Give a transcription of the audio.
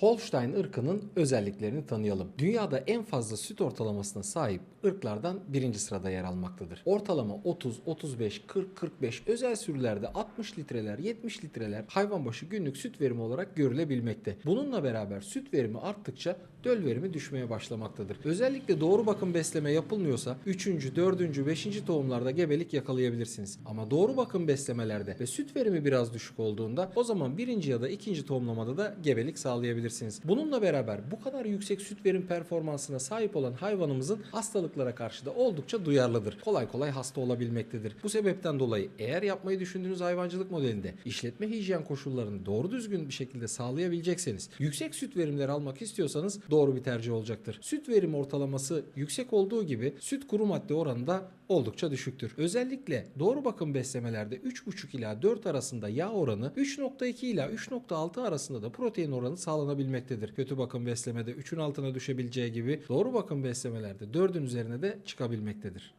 Holstein ırkının özelliklerini tanıyalım. Dünyada en fazla süt ortalamasına sahip ırklardan birinci sırada yer almaktadır. Ortalama 30, 35, 40, 45 özel sürülerde 60 litreler, 70 litreler hayvan başı günlük süt verimi olarak görülebilmekte. Bununla beraber süt verimi arttıkça döl verimi düşmeye başlamaktadır. Özellikle doğru bakım besleme yapılmıyorsa 3. 4. 5. tohumlarda gebelik yakalayabilirsiniz. Ama doğru bakım beslemelerde ve süt verimi biraz düşük olduğunda o zaman birinci ya da ikinci tohumlamada da gebelik sağlayabilirsiniz. Bununla beraber bu kadar yüksek süt verim performansına sahip olan hayvanımızın hastalıklara karşı da oldukça duyarlıdır. Kolay kolay hasta olabilmektedir. Bu sebepten dolayı eğer yapmayı düşündüğünüz hayvancılık modelinde işletme hijyen koşullarını doğru düzgün bir şekilde sağlayabilecekseniz, yüksek süt verimleri almak istiyorsanız doğru bir tercih olacaktır. Süt verim ortalaması yüksek olduğu gibi süt kuru madde oranı da oldukça düşüktür. Özellikle doğru bakım beslemelerde 3,5 ila 4 arasında yağ oranı, 3,2 ila 3,6 arasında da protein oranı sağlanabilmektedir. Kötü bakım beslemede 3'ün altına düşebileceği gibi doğru bakım beslemelerde 4'ün üzerine de çıkabilmektedir.